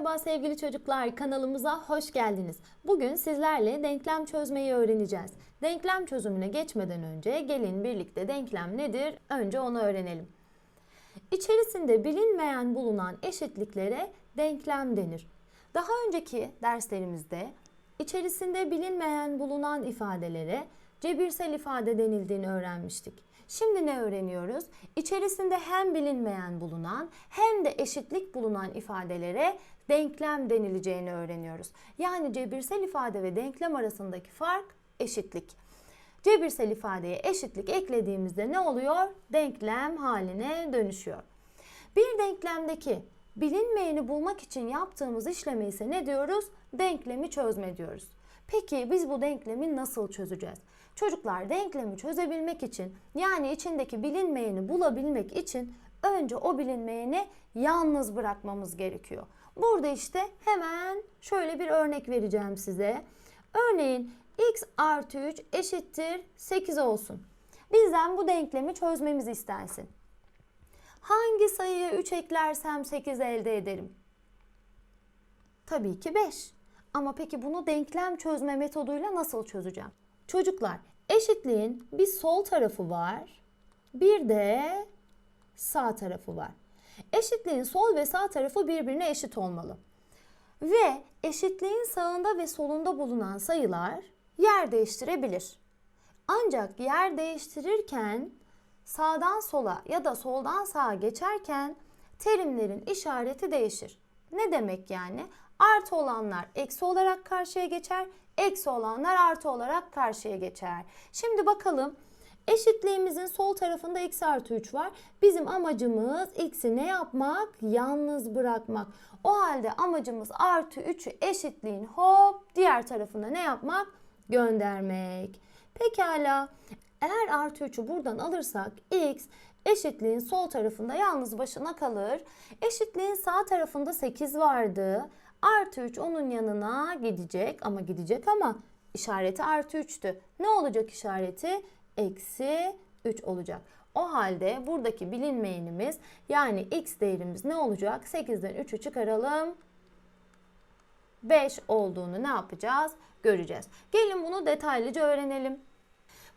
Merhaba sevgili çocuklar, kanalımıza hoş geldiniz. Bugün sizlerle denklem çözmeyi öğreneceğiz. Denklem çözümüne geçmeden önce gelin birlikte denklem nedir? Önce onu öğrenelim. İçerisinde bilinmeyen bulunan eşitliklere denklem denir. Daha önceki derslerimizde içerisinde bilinmeyen bulunan ifadelere cebirsel ifade denildiğini öğrenmiştik. Şimdi ne öğreniyoruz? İçerisinde hem bilinmeyen bulunan hem de eşitlik bulunan ifadelere denklem denileceğini öğreniyoruz. Yani cebirsel ifade ve denklem arasındaki fark eşitlik. Cebirsel ifadeye eşitlik eklediğimizde ne oluyor? Denklem haline dönüşüyor. Bir denklemdeki bilinmeyeni bulmak için yaptığımız işleme ise ne diyoruz? Denklemi çözme diyoruz. Peki biz bu denklemi nasıl çözeceğiz? Çocuklar denklemi çözebilmek için yani içindeki bilinmeyeni bulabilmek için önce o bilinmeyeni yalnız bırakmamız gerekiyor. Burada işte hemen şöyle bir örnek vereceğim size. Örneğin x artı 3 eşittir 8 olsun. Bizden bu denklemi çözmemiz istensin. Hangi sayıya 3 eklersem 8 elde ederim? Tabii ki 5. Ama peki bunu denklem çözme metoduyla nasıl çözeceğim? Çocuklar eşitliğin bir sol tarafı var, bir de sağ tarafı var. Eşitliğin sol ve sağ tarafı birbirine eşit olmalı. Ve eşitliğin sağında ve solunda bulunan sayılar yer değiştirebilir. Ancak yer değiştirirken sağdan sola ya da soldan sağa geçerken terimlerin işareti değişir. Ne demek yani? Artı olanlar eksi olarak karşıya geçer, eksi olanlar artı olarak karşıya geçer. Şimdi bakalım eşitliğimizin sol tarafında x artı 3 var. Bizim amacımız x'i ne yapmak? Yalnız bırakmak. O halde amacımız artı 3'ü eşitliğin hop diğer tarafına ne yapmak? Göndermek. Pekala eğer artı 3'ü buradan alırsak x eşitliğin sol tarafında yalnız başına kalır. Eşitliğin sağ tarafında 8 vardı. Artı 3 onun yanına gidecek ama gidecek ama işareti artı 3'tü. Ne olacak işareti? Eksi 3 olacak. O halde buradaki bilinmeyenimiz yani x değerimiz ne olacak? 8'den 3'ü çıkaralım. 5 olduğunu ne yapacağız? Göreceğiz. Gelin bunu detaylıca öğrenelim.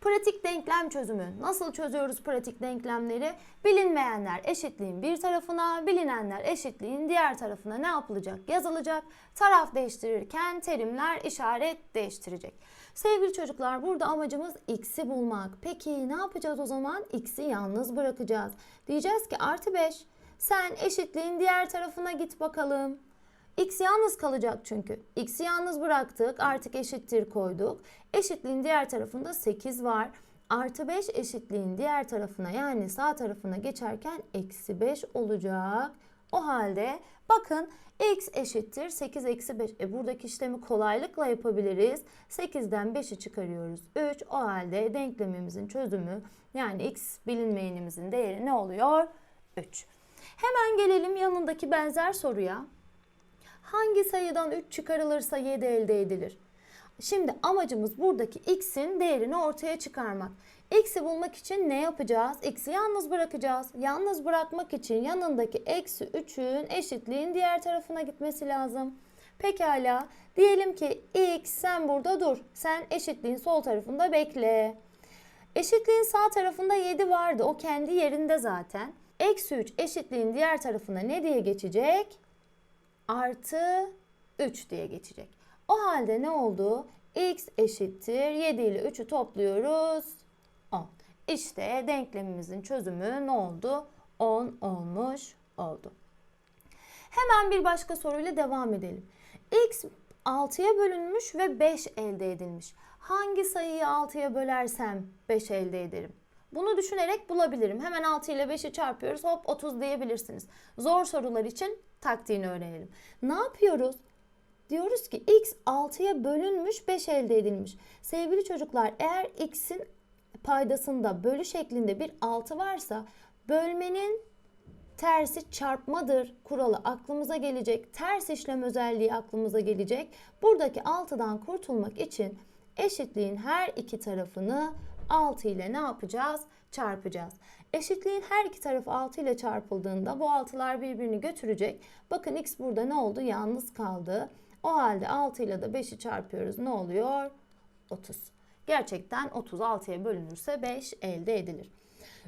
Pratik denklem çözümü. Nasıl çözüyoruz pratik denklemleri? Bilinmeyenler eşitliğin bir tarafına, bilinenler eşitliğin diğer tarafına ne yapılacak? Yazılacak. Taraf değiştirirken terimler işaret değiştirecek. Sevgili çocuklar burada amacımız x'i bulmak. Peki ne yapacağız o zaman? x'i yalnız bırakacağız. Diyeceğiz ki artı 5. Sen eşitliğin diğer tarafına git bakalım. X yalnız kalacak çünkü. X'i yalnız bıraktık. Artık eşittir koyduk. Eşitliğin diğer tarafında 8 var. Artı 5 eşitliğin diğer tarafına yani sağ tarafına geçerken eksi 5 olacak. O halde bakın x eşittir 8 eksi 5. E buradaki işlemi kolaylıkla yapabiliriz. 8'den 5'i çıkarıyoruz 3. O halde denklemimizin çözümü yani x bilinmeyenimizin değeri ne oluyor? 3. Hemen gelelim yanındaki benzer soruya. Hangi sayıdan 3 çıkarılırsa 7 elde edilir? Şimdi amacımız buradaki x'in değerini ortaya çıkarmak. X'i bulmak için ne yapacağız? X'i yalnız bırakacağız. Yalnız bırakmak için yanındaki eksi 3'ün eşitliğin diğer tarafına gitmesi lazım. Pekala. Diyelim ki x sen burada dur. Sen eşitliğin sol tarafında bekle. Eşitliğin sağ tarafında 7 vardı. O kendi yerinde zaten. Eksi 3 eşitliğin diğer tarafına ne diye geçecek? Artı 3 diye geçecek. O halde ne oldu? x eşittir 7 ile 3'ü topluyoruz 10. İşte denklemimizin çözümü ne oldu? 10 olmuş oldu. Hemen bir başka soruyla devam edelim. x 6'ya bölünmüş ve 5 elde edilmiş. Hangi sayıyı 6'ya bölersem 5 elde ederim? Bunu düşünerek bulabilirim. Hemen 6 ile 5'i çarpıyoruz. Hop 30 diyebilirsiniz. Zor sorular için taktiğini öğrenelim. Ne yapıyoruz? Diyoruz ki x 6'ya bölünmüş 5 elde edilmiş. Sevgili çocuklar eğer x'in paydasında bölü şeklinde bir 6 varsa bölmenin tersi çarpmadır kuralı aklımıza gelecek. Ters işlem özelliği aklımıza gelecek. Buradaki 6'dan kurtulmak için eşitliğin her iki tarafını 6 ile ne yapacağız? Çarpacağız. Eşitliğin her iki tarafı 6 ile çarpıldığında bu 6'lar birbirini götürecek. Bakın x burada ne oldu? Yalnız kaldı. O halde 6 ile de 5'i çarpıyoruz. Ne oluyor? 30. Gerçekten 36'ya bölünürse 5 elde edilir.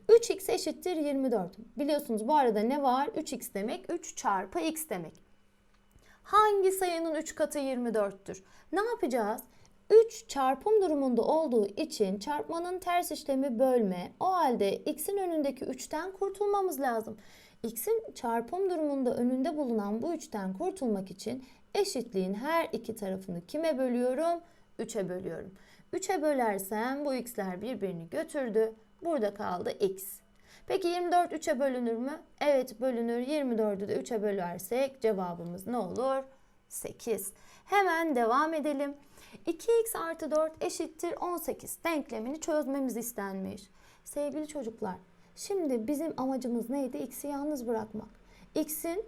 3x eşittir 24. Biliyorsunuz bu arada ne var? 3x demek 3 çarpı x demek. Hangi sayının 3 katı 24'tür? Ne yapacağız? 3 çarpım durumunda olduğu için çarpmanın ters işlemi bölme. O halde x'in önündeki 3'ten kurtulmamız lazım. x'in çarpım durumunda önünde bulunan bu 3'ten kurtulmak için eşitliğin her iki tarafını kime bölüyorum? 3'e bölüyorum. 3'e bölersem bu x'ler birbirini götürdü. Burada kaldı x. Peki 24 3'e bölünür mü? Evet bölünür. 24'ü de 3'e bölersek cevabımız ne olur? 8. Hemen devam edelim. 2x artı 4 eşittir 18 denklemini çözmemiz istenmiş. Sevgili çocuklar, şimdi bizim amacımız neydi? X'i yalnız bırakmak. X'in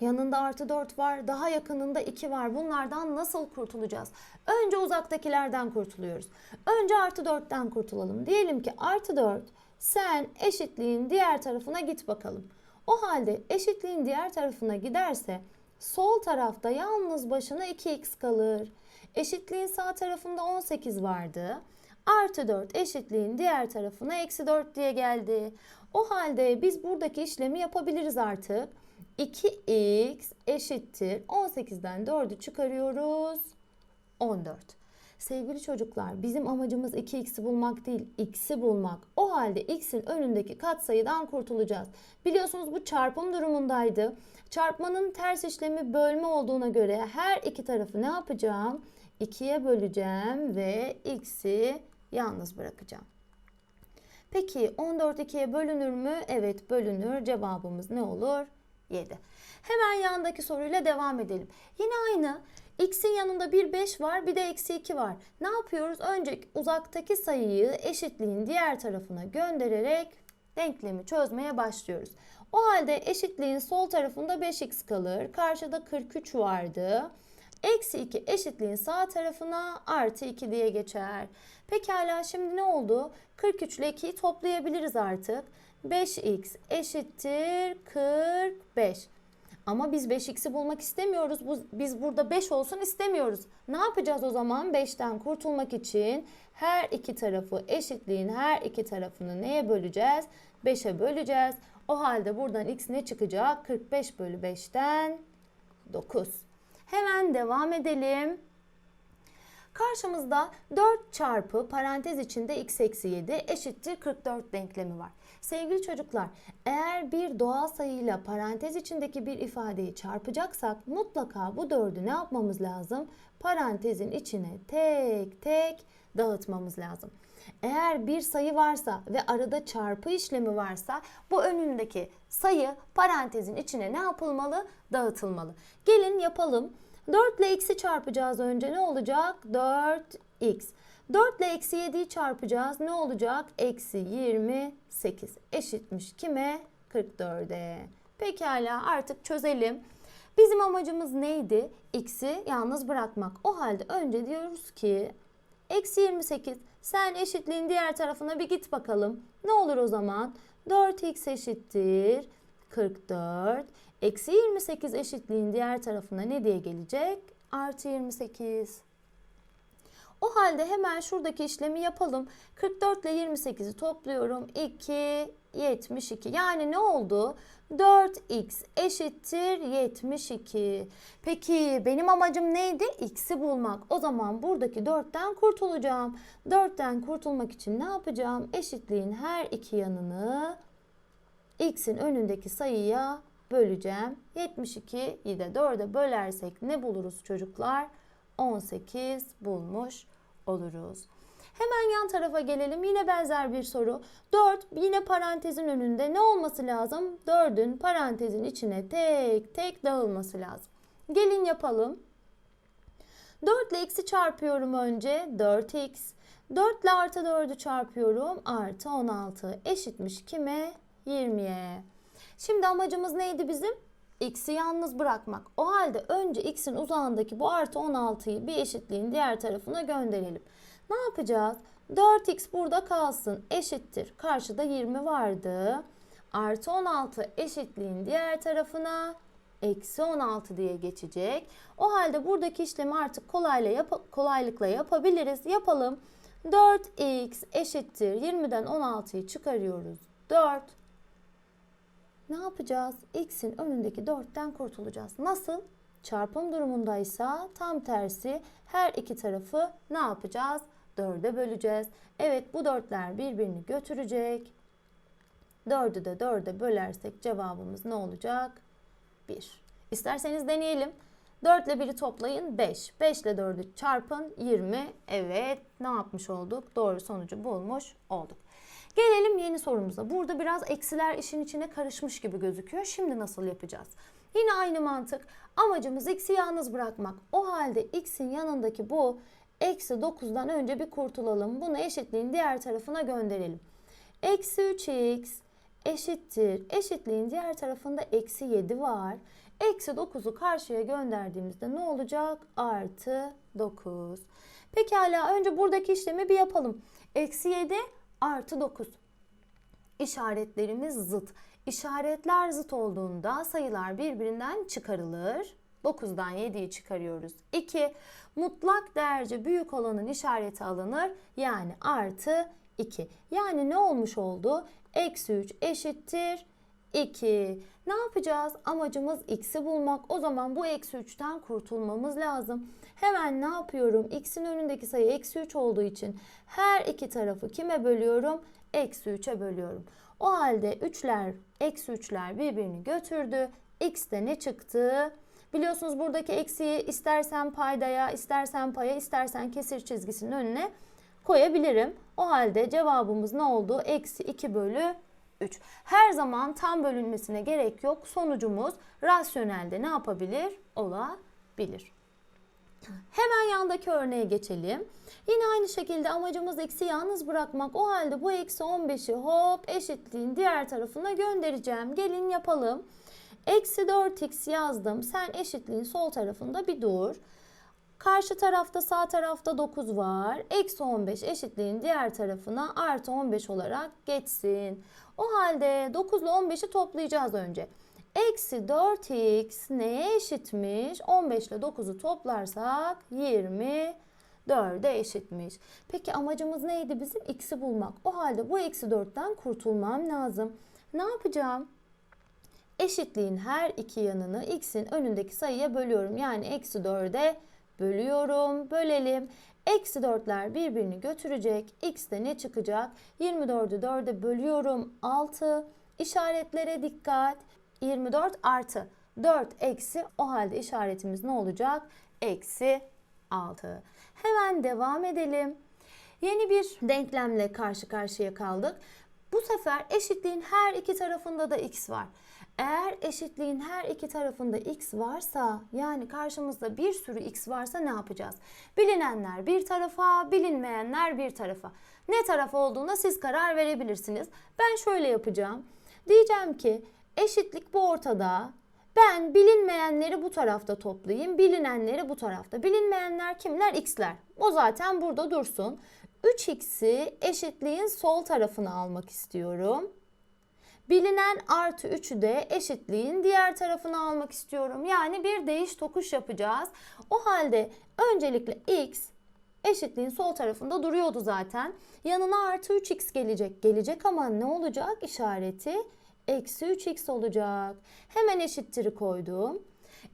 yanında artı 4 var, daha yakınında 2 var. Bunlardan nasıl kurtulacağız? Önce uzaktakilerden kurtuluyoruz. Önce artı 4'ten kurtulalım. Diyelim ki artı 4 sen eşitliğin diğer tarafına git bakalım. O halde eşitliğin diğer tarafına giderse sol tarafta yalnız başına 2x kalır. Eşitliğin sağ tarafında 18 vardı. Artı 4 eşitliğin diğer tarafına eksi 4 diye geldi. O halde biz buradaki işlemi yapabiliriz artık. 2x eşittir 18'den 4'ü çıkarıyoruz. 14. Sevgili çocuklar bizim amacımız 2x'i bulmak değil x'i bulmak. O halde x'in önündeki katsayıdan kurtulacağız. Biliyorsunuz bu çarpım durumundaydı. Çarpmanın ters işlemi bölme olduğuna göre her iki tarafı ne yapacağım? 2'ye böleceğim ve x'i yalnız bırakacağım. Peki 14 2'ye bölünür mü? Evet bölünür. Cevabımız ne olur? 7. Hemen yandaki soruyla devam edelim. Yine aynı. X'in yanında bir 5 var bir de eksi 2 var. Ne yapıyoruz? Önce uzaktaki sayıyı eşitliğin diğer tarafına göndererek denklemi çözmeye başlıyoruz. O halde eşitliğin sol tarafında 5x kalır. Karşıda 43 vardı. Eksi 2 eşitliğin sağ tarafına artı 2 diye geçer. Pekala şimdi ne oldu? 43 ile 2'yi toplayabiliriz artık. 5x eşittir 45. Ama biz 5x'i bulmak istemiyoruz. Biz burada 5 olsun istemiyoruz. Ne yapacağız o zaman? 5'ten kurtulmak için her iki tarafı eşitliğin her iki tarafını neye böleceğiz? 5'e böleceğiz. O halde buradan x ne çıkacak? 45 bölü 5'ten 9. Hemen devam edelim. Karşımızda 4 çarpı parantez içinde x eksi 7 eşittir 44 denklemi var. Sevgili çocuklar eğer bir doğal sayıyla parantez içindeki bir ifadeyi çarpacaksak mutlaka bu 4'ü ne yapmamız lazım? Parantezin içine tek tek dağıtmamız lazım. Eğer bir sayı varsa ve arada çarpı işlemi varsa bu önündeki sayı parantezin içine ne yapılmalı? Dağıtılmalı. Gelin yapalım. 4 ile x'i çarpacağız önce ne olacak? 4x. 4 ile eksi 7'yi çarpacağız. Ne olacak? Eksi 28. Eşitmiş kime? 44'e. Pekala artık çözelim. Bizim amacımız neydi? X'i yalnız bırakmak. O halde önce diyoruz ki eksi 28. Sen eşitliğin diğer tarafına bir git bakalım. Ne olur o zaman? 4x eşittir 44. Eksi 28 eşitliğin diğer tarafına ne diye gelecek? Artı 28. O halde hemen şuradaki işlemi yapalım. 44 ile 28'i topluyorum. 2, 72. Yani ne oldu? 4x eşittir 72. Peki benim amacım neydi? X'i bulmak. O zaman buradaki 4'ten kurtulacağım. 4'ten kurtulmak için ne yapacağım? Eşitliğin her iki yanını x'in önündeki sayıya böleceğim. 72'yi de 4'e bölersek ne buluruz çocuklar? 18 bulmuş oluruz. Hemen yan tarafa gelelim. Yine benzer bir soru. 4 yine parantezin önünde ne olması lazım? 4'ün parantezin içine tek tek dağılması lazım. Gelin yapalım. 4 ile x'i çarpıyorum önce. 4x. 4 ile artı 4'ü çarpıyorum. Artı 16 eşitmiş kime? 20'ye. Şimdi amacımız neydi bizim? X'i yalnız bırakmak. O halde önce x'in uzağındaki bu artı 16'yı bir eşitliğin diğer tarafına gönderelim. Ne yapacağız? 4x burada kalsın eşittir. Karşıda 20 vardı. Artı 16 eşitliğin diğer tarafına eksi 16 diye geçecek. O halde buradaki işlemi artık kolayla yap kolaylıkla yapabiliriz. Yapalım. 4x eşittir. 20'den 16'yı çıkarıyoruz. 4. Ne yapacağız? X'in önündeki 4'ten kurtulacağız. Nasıl? Çarpım durumundaysa tam tersi her iki tarafı ne yapacağız? 4'e böleceğiz. Evet bu dörtler birbirini götürecek. 4'ü de 4'e bölersek cevabımız ne olacak? 1. İsterseniz deneyelim. 4 ile 1'i toplayın 5. 5 ile 4'ü çarpın 20. Evet ne yapmış olduk? Doğru sonucu bulmuş olduk. Gelelim yeni sorumuza. Burada biraz eksiler işin içine karışmış gibi gözüküyor. Şimdi nasıl yapacağız? Yine aynı mantık. Amacımız x'i yalnız bırakmak. O halde x'in yanındaki bu eksi 9'dan önce bir kurtulalım. Bunu eşitliğin diğer tarafına gönderelim. Eksi 3x eşittir. Eşitliğin diğer tarafında eksi 7 var. Eksi 9'u karşıya gönderdiğimizde ne olacak? Artı 9. Pekala önce buradaki işlemi bir yapalım. Eksi 7 artı 9. İşaretlerimiz zıt. İşaretler zıt olduğunda sayılar birbirinden çıkarılır. 9'dan 7'yi çıkarıyoruz. 2. Mutlak değerce büyük olanın işareti alınır. Yani artı 2. Yani ne olmuş oldu? Eksi 3 eşittir 2. Ne yapacağız? Amacımız x'i bulmak. O zaman bu eksi 3'ten kurtulmamız lazım. Hemen ne yapıyorum? x'in önündeki sayı eksi 3 olduğu için her iki tarafı kime bölüyorum? Eksi 3'e bölüyorum. O halde 3'ler, eksi 3'ler birbirini götürdü. x'te ne çıktı? Biliyorsunuz buradaki eksiği istersen paydaya, istersen paya, istersen kesir çizgisinin önüne koyabilirim. O halde cevabımız ne oldu? Eksi 2 bölü 3. Her zaman tam bölünmesine gerek yok. Sonucumuz rasyonelde ne yapabilir? Olabilir. Hemen yandaki örneğe geçelim. Yine aynı şekilde amacımız eksi yalnız bırakmak. O halde bu eksi 15'i hop eşitliğin diğer tarafına göndereceğim. Gelin yapalım. Eksi 4x yazdım. Sen eşitliğin sol tarafında bir dur. Karşı tarafta sağ tarafta 9 var. Eksi 15 eşitliğin diğer tarafına artı 15 olarak geçsin. O halde 9 ile 15'i toplayacağız önce. Eksi 4x neye eşitmiş? 15 ile 9'u toplarsak 24'e eşitmiş. Peki amacımız neydi bizim? X'i bulmak. O halde bu eksi 4'ten kurtulmam lazım. Ne yapacağım? Eşitliğin her iki yanını x'in önündeki sayıya bölüyorum. Yani eksi 4'e bölüyorum. Bölelim. Eksi 4'ler birbirini götürecek. X'te ne çıkacak? 24'ü 4'e bölüyorum. 6. İşaretlere dikkat. 24 artı 4 eksi o halde işaretimiz ne olacak? Eksi 6. Hemen devam edelim. Yeni bir denklemle karşı karşıya kaldık. Bu sefer eşitliğin her iki tarafında da x var. Eğer eşitliğin her iki tarafında x varsa yani karşımızda bir sürü x varsa ne yapacağız? Bilinenler bir tarafa, bilinmeyenler bir tarafa. Ne taraf olduğuna siz karar verebilirsiniz. Ben şöyle yapacağım. Diyeceğim ki eşitlik bu ortada. Ben bilinmeyenleri bu tarafta toplayayım, bilinenleri bu tarafta. Bilinmeyenler kimler? X'ler. O zaten burada dursun. 3x'i eşitliğin sol tarafına almak istiyorum. Bilinen artı 3'ü de eşitliğin diğer tarafına almak istiyorum. Yani bir değiş tokuş yapacağız. O halde öncelikle x eşitliğin sol tarafında duruyordu zaten. Yanına artı 3x gelecek. Gelecek ama ne olacak işareti? Eksi 3x olacak. Hemen eşittir'i koydum.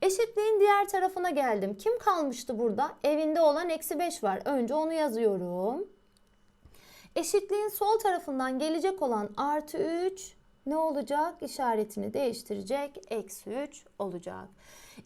Eşitliğin diğer tarafına geldim. Kim kalmıştı burada? Evinde olan eksi 5 var. Önce onu yazıyorum. Eşitliğin sol tarafından gelecek olan artı 3 ne olacak? İşaretini değiştirecek. Eksi 3 olacak.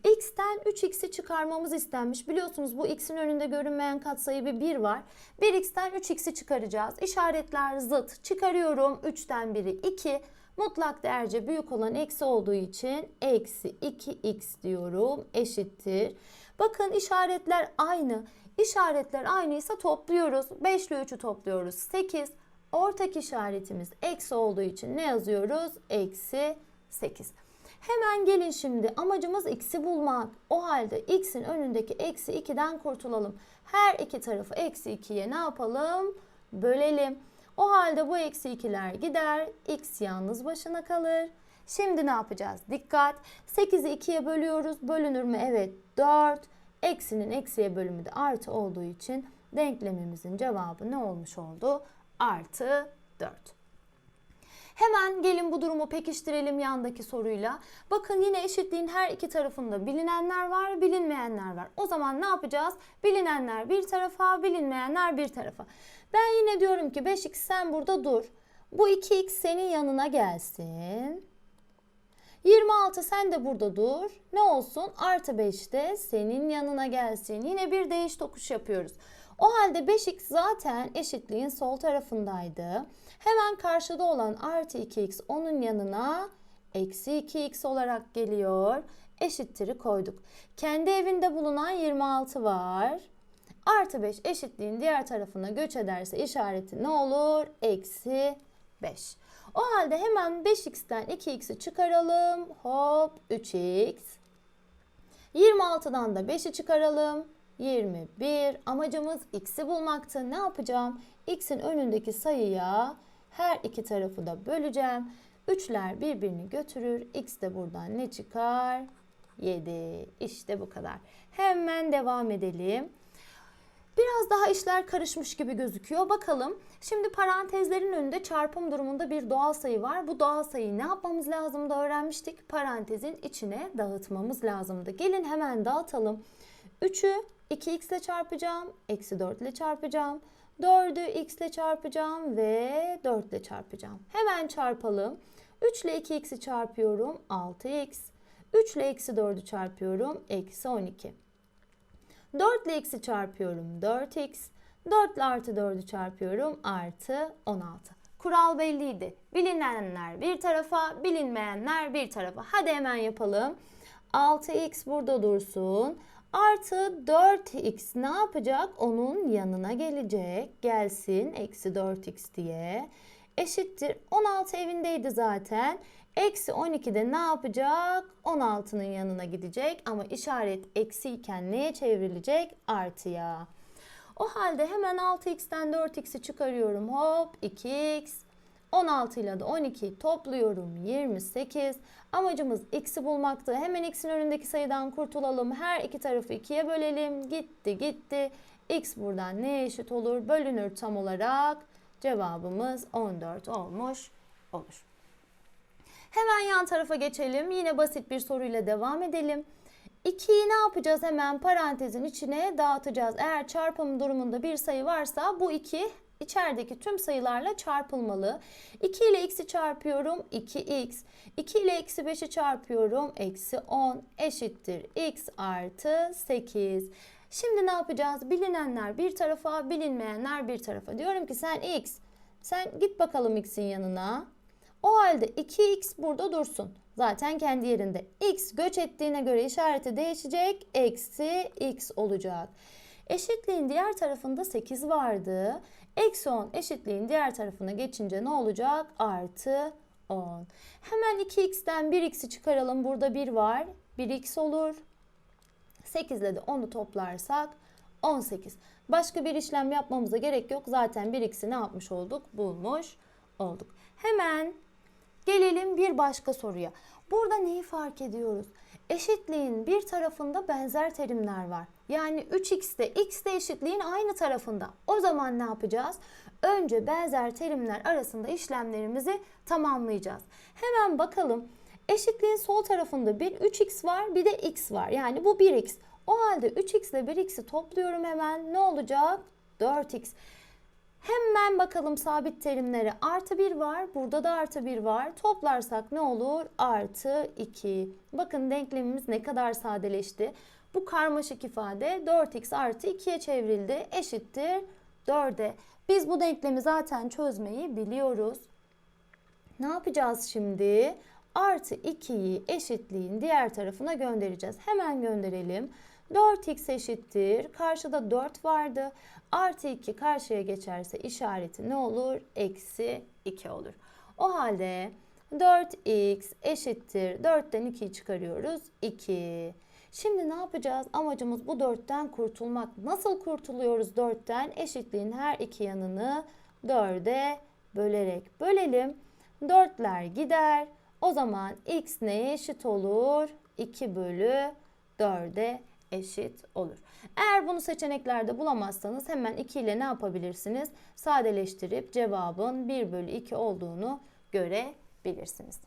X'ten 3x'i çıkarmamız istenmiş. Biliyorsunuz bu x'in önünde görünmeyen katsayı bir 1 var. 1x'ten 3x'i çıkaracağız. İşaretler zıt. Çıkarıyorum. 3'ten biri 2. Mutlak değerce büyük olan eksi olduğu için eksi 2x diyorum eşittir. Bakın işaretler aynı. İşaretler aynıysa topluyoruz. 5 ile 3'ü topluyoruz. 8. Ortak işaretimiz eksi olduğu için ne yazıyoruz? Eksi 8. Hemen gelin şimdi amacımız x'i bulmak. O halde x'in önündeki eksi 2'den kurtulalım. Her iki tarafı eksi 2'ye ne yapalım? bölelim. O halde bu eksi 2'ler gider. X yalnız başına kalır. Şimdi ne yapacağız? Dikkat. 8'i 2'ye bölüyoruz. Bölünür mü? Evet 4. Eksinin eksiye bölümü de artı olduğu için denklemimizin cevabı ne olmuş oldu? Artı 4. Hemen gelin bu durumu pekiştirelim yandaki soruyla. Bakın yine eşitliğin her iki tarafında bilinenler var, bilinmeyenler var. O zaman ne yapacağız? Bilinenler bir tarafa, bilinmeyenler bir tarafa. Ben yine diyorum ki 5x sen burada dur. Bu 2x senin yanına gelsin. 26 sen de burada dur. Ne olsun? Artı 5 de senin yanına gelsin. Yine bir değiş tokuş yapıyoruz. O halde 5x zaten eşitliğin sol tarafındaydı. Hemen karşıda olan artı 2x onun yanına eksi 2x olarak geliyor. Eşittir'i koyduk. Kendi evinde bulunan 26 var. Artı 5 eşitliğin diğer tarafına göç ederse işareti ne olur? Eksi 5. O halde hemen 5x'ten 2x'i çıkaralım. Hop 3x. 26'dan da 5'i çıkaralım. 21. Amacımız x'i bulmaktı. Ne yapacağım? x'in önündeki sayıya her iki tarafı da böleceğim. 3'ler birbirini götürür. x de buradan ne çıkar? 7. İşte bu kadar. Hemen devam edelim. Biraz daha işler karışmış gibi gözüküyor. Bakalım. Şimdi parantezlerin önünde çarpım durumunda bir doğal sayı var. Bu doğal sayıyı ne yapmamız lazımdı öğrenmiştik. Parantezin içine dağıtmamız lazımdı. Gelin hemen dağıtalım. 3'ü 2x ile çarpacağım. Eksi 4 ile çarpacağım. 4'ü x ile çarpacağım ve 4 ile çarpacağım. Hemen çarpalım. 3 ile 2x'i çarpıyorum. 6x. 3 ile eksi 4'ü çarpıyorum. Eksi 12. 4 ile x'i çarpıyorum 4x. 4 ile artı 4'ü çarpıyorum artı 16. Kural belliydi. Bilinenler bir tarafa, bilinmeyenler bir tarafa. Hadi hemen yapalım. 6x burada dursun. Artı 4x ne yapacak? Onun yanına gelecek. Gelsin eksi 4x diye. Eşittir. 16 evindeydi zaten. Eksi 12'de ne yapacak? 16'nın yanına gidecek ama işaret eksi iken neye çevrilecek? Artıya. O halde hemen 6x'ten 4x'i çıkarıyorum. Hop 2x. 16 ile de 12'yi topluyorum. 28. Amacımız x'i bulmaktı. Hemen x'in önündeki sayıdan kurtulalım. Her iki tarafı 2'ye bölelim. Gitti gitti. x buradan neye eşit olur? Bölünür tam olarak. Cevabımız 14 olmuş olur. Hemen yan tarafa geçelim. Yine basit bir soruyla devam edelim. 2'yi ne yapacağız? Hemen parantezin içine dağıtacağız. Eğer çarpım durumunda bir sayı varsa bu 2 içerideki tüm sayılarla çarpılmalı. 2 ile x'i çarpıyorum 2x. 2 ile eksi 5'i çarpıyorum eksi 10 eşittir x artı 8. Şimdi ne yapacağız? Bilinenler bir tarafa, bilinmeyenler bir tarafa. Diyorum ki sen x, sen git bakalım x'in yanına. O halde 2x burada dursun. Zaten kendi yerinde. x göç ettiğine göre işareti değişecek. Eksi x olacak. Eşitliğin diğer tarafında 8 vardı. Eksi 10 eşitliğin diğer tarafına geçince ne olacak? Artı 10. Hemen 2x'ten 1x'i çıkaralım. Burada 1 var. 1x olur. 8 ile de 10'u toplarsak 18. Başka bir işlem yapmamıza gerek yok. Zaten 1x'i ne yapmış olduk? Bulmuş olduk. Hemen gelelim bir başka soruya. Burada neyi fark ediyoruz? Eşitliğin bir tarafında benzer terimler var. Yani 3x'te x de eşitliğin aynı tarafında. O zaman ne yapacağız? Önce benzer terimler arasında işlemlerimizi tamamlayacağız. Hemen bakalım. Eşitliğin sol tarafında bir 3x var bir de x var. Yani bu 1x. O halde 3x ile 1x'i topluyorum hemen. Ne olacak? 4x. Hemen bakalım sabit terimlere. Artı 1 var. Burada da artı 1 var. Toplarsak ne olur? Artı 2. Bakın denklemimiz ne kadar sadeleşti. Bu karmaşık ifade 4x artı 2'ye çevrildi. Eşittir 4'e. Biz bu denklemi zaten çözmeyi biliyoruz. Ne yapacağız şimdi? Artı 2'yi eşitliğin diğer tarafına göndereceğiz. Hemen gönderelim. 4x eşittir. Karşıda 4 vardı. Artı 2 karşıya geçerse işareti ne olur? Eksi 2 olur. O halde 4x eşittir. 4'ten 2'yi çıkarıyoruz. 2. Şimdi ne yapacağız? Amacımız bu 4'ten kurtulmak. Nasıl kurtuluyoruz 4'ten? Eşitliğin her iki yanını 4'e bölerek bölelim. 4'ler gider. O zaman x neye eşit olur? 2 bölü 4'e eşit olur. Eğer bunu seçeneklerde bulamazsanız hemen 2 ile ne yapabilirsiniz? Sadeleştirip cevabın 1 bölü 2 olduğunu görebilirsiniz.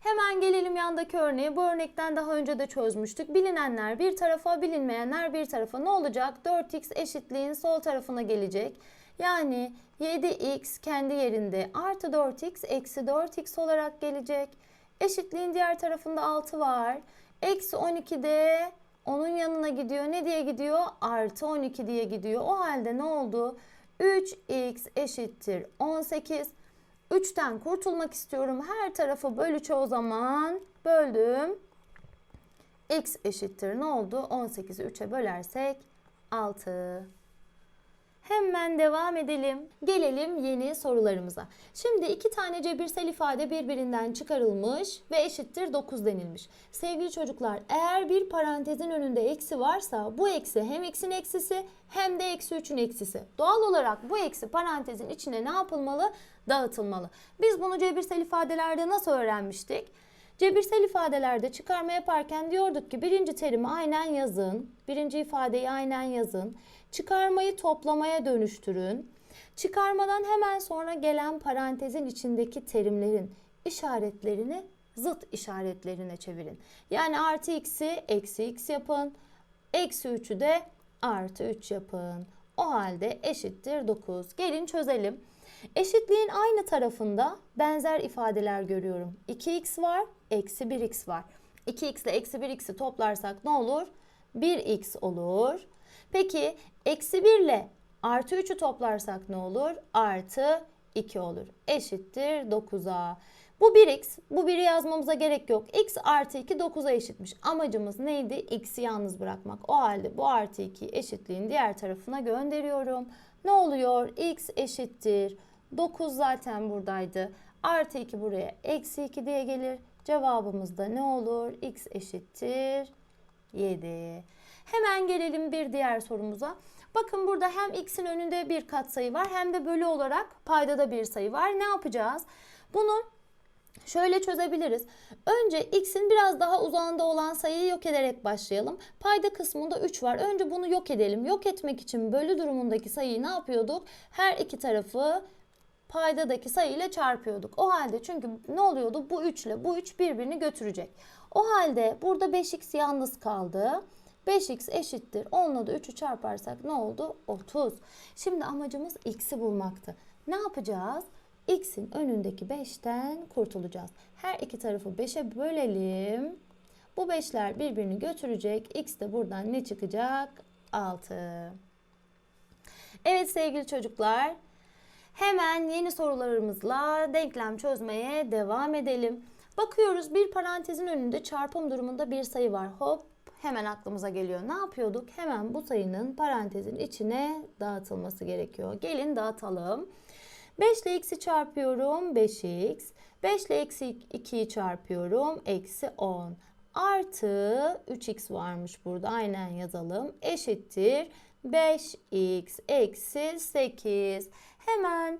Hemen gelelim yandaki örneğe. Bu örnekten daha önce de çözmüştük. Bilinenler bir tarafa, bilinmeyenler bir tarafa. Ne olacak? 4x eşitliğin sol tarafına gelecek. Yani 7x kendi yerinde artı 4x eksi 4x olarak gelecek. Eşitliğin diğer tarafında 6 var. Eksi 12 de onun yanına gidiyor. Ne diye gidiyor? Artı 12 diye gidiyor. O halde ne oldu? 3x eşittir 18. 3'ten kurtulmak istiyorum. Her tarafı bölü çoğu zaman böldüm. x eşittir ne oldu? 18'i 3'e bölersek 6. Hemen devam edelim. Gelelim yeni sorularımıza. Şimdi iki tane cebirsel ifade birbirinden çıkarılmış ve eşittir 9 denilmiş. Sevgili çocuklar eğer bir parantezin önünde eksi varsa bu eksi hem x'in eksisi hem de eksi 3'ün eksisi. Doğal olarak bu eksi parantezin içine ne yapılmalı? Dağıtılmalı. Biz bunu cebirsel ifadelerde nasıl öğrenmiştik? Cebirsel ifadelerde çıkarma yaparken diyorduk ki birinci terimi aynen yazın, birinci ifadeyi aynen yazın, çıkarmayı toplamaya dönüştürün, çıkarmadan hemen sonra gelen parantezin içindeki terimlerin işaretlerini zıt işaretlerine çevirin. Yani artı x'i eksi x yapın, eksi 3'ü de artı 3 yapın. O halde eşittir 9. Gelin çözelim. Eşitliğin aynı tarafında benzer ifadeler görüyorum. 2x var, eksi 1x var. 2x ile eksi 1x'i toplarsak ne olur? 1x olur. Peki eksi 1 ile artı 3'ü toplarsak ne olur? Artı 2 olur. Eşittir 9'a. Bu 1x. Bu 1'i yazmamıza gerek yok. x artı 2 9'a eşitmiş. Amacımız neydi? x'i yalnız bırakmak. O halde bu artı 2 eşitliğin diğer tarafına gönderiyorum. Ne oluyor? x eşittir. 9 zaten buradaydı. Artı 2 buraya eksi 2 diye gelir. Cevabımız da ne olur? x eşittir 7. Hemen gelelim bir diğer sorumuza. Bakın burada hem x'in önünde bir katsayı var hem de bölü olarak paydada bir sayı var. Ne yapacağız? Bunu Şöyle çözebiliriz. Önce x'in biraz daha uzağında olan sayıyı yok ederek başlayalım. Payda kısmında 3 var. Önce bunu yok edelim. Yok etmek için bölü durumundaki sayıyı ne yapıyorduk? Her iki tarafı paydadaki sayı ile çarpıyorduk. O halde çünkü ne oluyordu? Bu 3 ile bu 3 birbirini götürecek. O halde burada 5x yalnız kaldı. 5x eşittir. 10 ile de 3'ü çarparsak ne oldu? 30. Şimdi amacımız x'i bulmaktı. Ne yapacağız? x'in önündeki 5'ten kurtulacağız. Her iki tarafı 5'e bölelim. Bu 5'ler birbirini götürecek. x de buradan ne çıkacak? 6. Evet sevgili çocuklar. Hemen yeni sorularımızla denklem çözmeye devam edelim. Bakıyoruz bir parantezin önünde çarpım durumunda bir sayı var. Hop hemen aklımıza geliyor. Ne yapıyorduk? Hemen bu sayının parantezin içine dağıtılması gerekiyor. Gelin dağıtalım. 5 ile x'i çarpıyorum 5x. 5 ile eksi 2'yi çarpıyorum eksi 10. Artı 3x varmış burada aynen yazalım. Eşittir 5x eksi 8. Hemen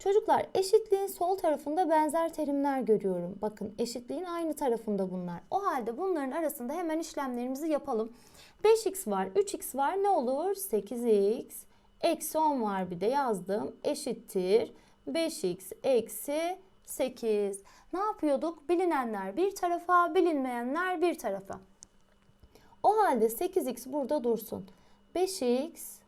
çocuklar eşitliğin sol tarafında benzer terimler görüyorum. Bakın eşitliğin aynı tarafında bunlar. O halde bunların arasında hemen işlemlerimizi yapalım. 5x var 3x var ne olur? 8x Eksi 10 var bir de yazdım. Eşittir 5x eksi 8. Ne yapıyorduk? Bilinenler bir tarafa, bilinmeyenler bir tarafa. O halde 8x burada dursun. 5x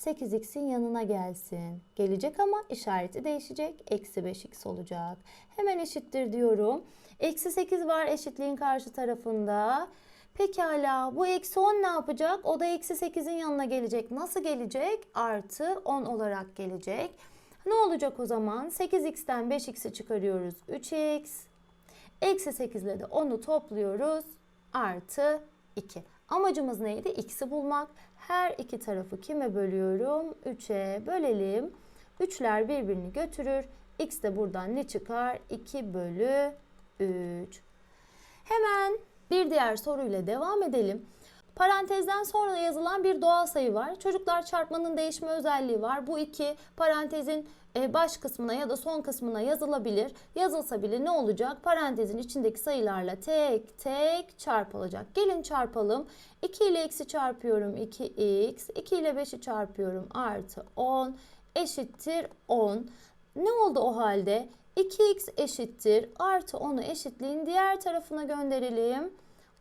8x'in yanına gelsin. Gelecek ama işareti değişecek. Eksi 5x olacak. Hemen eşittir diyorum. Eksi 8 var eşitliğin karşı tarafında. Pekala bu eksi 10 ne yapacak? O da eksi 8'in yanına gelecek. Nasıl gelecek? Artı 10 olarak gelecek. Ne olacak o zaman? 8x'ten 5x'i çıkarıyoruz. 3x. Eksi 8 ile de 10'u topluyoruz. Artı 2. Amacımız neydi? X'i bulmak. Her iki tarafı kime bölüyorum? 3'e bölelim. 3'ler birbirini götürür. X de buradan ne çıkar? 2 bölü 3. Hemen Bir diğer soruyla devam edelim. Parantezden sonra yazılan bir doğal sayı var. Çocuklar çarpmanın değişme özelliği var. Bu iki parantezin baş kısmına ya da son kısmına yazılabilir. Yazılsa bile ne olacak? Parantezin içindeki sayılarla tek tek çarpılacak. Gelin çarpalım. 2 ile x'i çarpıyorum 2x. 2 ile 5'i çarpıyorum artı 10 eşittir 10. Ne oldu o halde? 2x eşittir artı 10'u eşitliğin diğer tarafına gönderelim.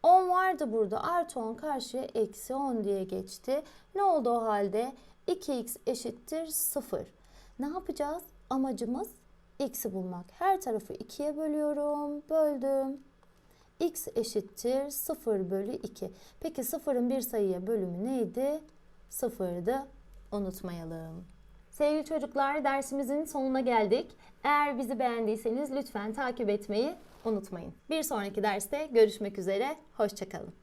10 vardı burada artı 10 karşıya eksi 10 diye geçti. Ne oldu o halde? 2x eşittir 0. Ne yapacağız? Amacımız x'i bulmak. Her tarafı 2'ye bölüyorum. Böldüm. x eşittir 0 bölü 2. Peki 0'ın bir sayıya bölümü neydi? 0'dı. Unutmayalım. Sevgili çocuklar dersimizin sonuna geldik. Eğer bizi beğendiyseniz lütfen takip etmeyi unutmayın. Bir sonraki derste görüşmek üzere. Hoşçakalın.